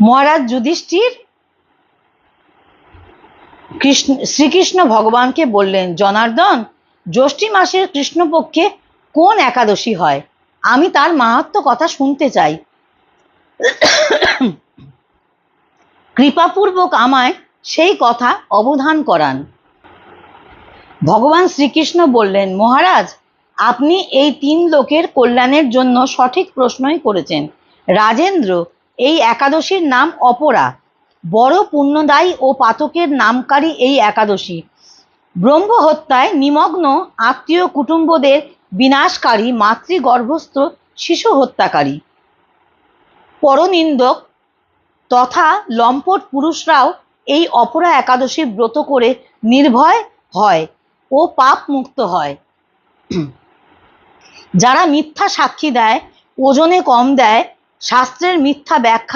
মহারাজ যুধিষ্ঠির কৃষ্ণ, শ্রীকৃষ্ণ ভগবানকে বললেন, জনার্দন, জ্যৈষ্ঠী মাসের কৃষ্ণপক্ষে কোন একাদশী হয়? আমি তার মাহাত্ম কথা শুনতে চাই। কৃপাপূর্বক আমায় সেই কথা অবধান করান। ভগবান শ্রীকৃষ্ণ বললেন, মহারাজ, আপনি এই তিন লোকের কল্যাণের জন্য সঠিক প্রশ্নই করেছেন। রাজেন্দ্র এই একাদশীর নাম অপরা। বড় পুণ্যদায়ী ও পাতকের নামকারী এই একাদশী। ব্রহ্ম হত্যায় নিমগ্ন আত্মীয় কুটুম্বদের বিনাশকারী মাতৃগর্ভস্থ শিশু হত্যাকারী। পরনিন্দক তথা লম্পট পুরুষরাও এই অপরা একাদশী ব্রত করে নির্ভয় হয় ও পাপ মুক্ত হয়। যারা মিথ্যা সাক্ষী দেয়, ওজনে কম দেয় শাস্ত্রের মিথ্যা ব্যাখ্যা